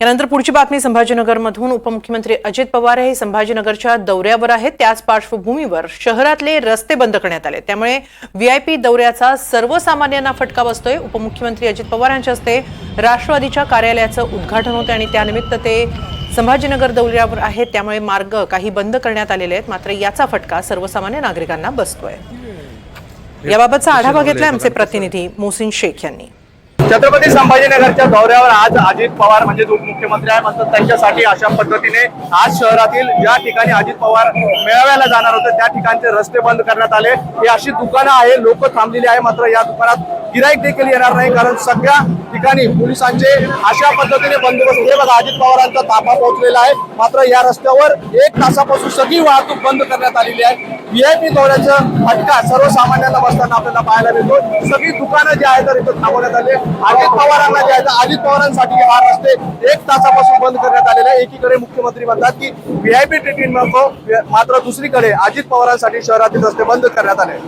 यानंतर पुढची बातमी संभाजीनगरमधून. उपमुख्यमंत्री अजित पवार हे संभाजीनगरच्या दौऱ्यावर आहेत. त्याच पार्श्वभूमीवर शहरातले रस्ते बंद करण्यात आले. त्यामुळे व्हीआयपी दौऱ्याचा सर्वसामान्यांना फटका बसतोय. उपमुख्यमंत्री अजित पवार यांच्या हस्ते राष्ट्रवादीच्या कार्यालयाचं उद्घाटन होतं आणि त्यानिमित्त ते संभाजीनगर दौऱ्यावर आहेत. त्यामुळे मार्ग काही बंद करण्यात आलेले आहेत. मात्र याचा फटका सर्वसामान्य नागरिकांना बसतोय. याबाबतचा आढावा घेतलाय आमचे प्रतिनिधी मोहसिन शेख यांनी. छत्रपती संभाजीनगरच्या दौऱ्यावर आज अजित पवार म्हणजे उपमुख्यमंत्री आहे मात्र त्यांच्यासाठी अशा पद्धतीने आज शहरातील ज्या ठिकाणी अजित पवार मेळाव्याला जाणार होते त्या ठिकाणचे रस्ते बंद करण्यात आले. ही अशी दुकानं आहे लोक थांबलेली आहे मात्र या दुकानात गिराईक देखील येणार नाही कारण सगळ्या ठिकाणी पोलिसांचे अशा पद्धतीने बंदोबस्त. हे बघा अजित पवारांचा ताफा पोहोचलेला आहे. मात्र या रस्त्यावर एक तासापासून सगळी वाहतूक बंद करण्यात आलेली आहे. व्हीआयपी दौऱ्याचा फटका सर्वसामान्यांना बसताना आपल्याला पाहायला मिळतो. सगळी दुकानं जी आहेत तर इथं थांबवण्यात आले अजित पवारांना जे आहेत अजित पवारांसाठी हा रस्ते एक तासापासून बंद करण्यात आलेले आहे एकीकडे मुख्यमंत्री म्हणतात की व्हीआयपी ट्रीटमेंट नको मात्र दुसरीकडे अजित पवारांसाठी शहरातील रस्ते बंद करण्यात आले